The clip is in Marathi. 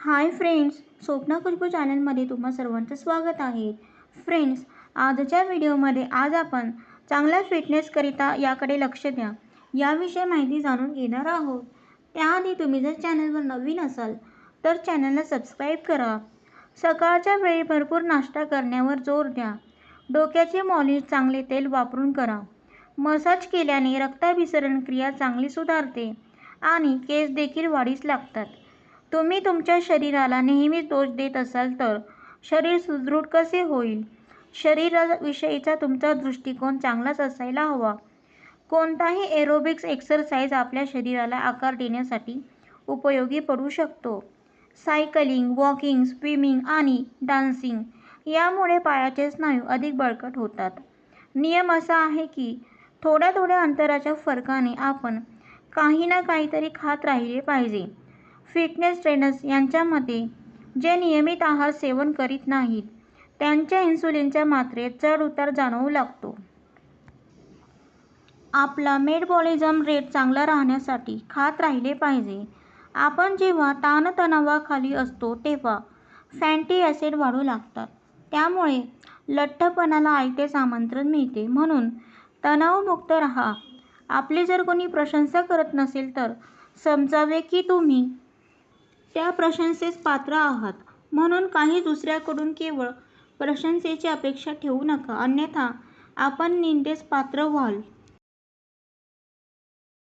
हाय फ्रेंड्स स्वप्ना खुशबू चॅनलमध्ये तुम्हा सर्वांचं स्वागत आहे. फ्रेंड्स आजच्या व्हिडिओमध्ये आज आपण चांगल्या फिटनेसकरिता याकडे लक्ष द्या. याविषयी माहिती जाणून घेणार आहोत. त्याआधी तुम्ही जर चॅनलवर नवीन असाल तर चॅनलला सबस्क्राईब करा. सकाळच्या वेळी भरपूर नाश्ता करण्यावर जोर द्या. डोक्याचे मॉलिश चांगले तेल वापरून करा. मसाज केल्याने रक्ताभिसरण क्रिया चांगली सुधारते आणि केस देखील वाढीस लागतात. तुम्ही तुमच्या शरीराला नेहमीच दोष देत असाल तर शरीर सुदृढ कसे होईल? शरीराविषयीचा तुमचा दृष्टिकोन चांगलाच असायला हवा. कोणताही एरोबिक्स एक्सरसाइज आपल्या शरीराला आकार देण्यासाठी उपयोगी पडू शकतो. सायकलिंग वॉकिंग स्विमिंग आणि डान्सिंग यामुळे पायाचे स्नायू अधिक बळकट होतात. नियम असा आहे की थोड्या थोड्या अंतराच्या फरकाने आपण काही ना काहीतरी खात राहिले पाहिजे. फिटनेस ट्रेनर्स यांच्या मते जे नियमित आहार सेवन करीत नाहीत त्यांच्या इन्सुलिनच्या मात्रेत चढ उतार जाणवू लागतो. आपला मेटबॉलिझम रेट चांगला राहण्यासाठी खात राहिले पाहिजे. आपण जेव्हा ताणतणावाखाली असतो तेव्हा फॅटी ॲसिड वाढू लागतात. त्यामुळे लठ्ठपणाला आयतेच आमंत्रण मिळते. म्हणून तणावमुक्त राहा. आपली जर कोणी प्रशंसा करत नसेल तर समजावे की तुम्ही त्या प्रशंसेस पात्र आहात. म्हणून काही दुसऱ्याकडून केवळ प्रशंसेची अपेक्षा ठेवू नका. अन्यथा आपण निंदेस पात्र व्हाल.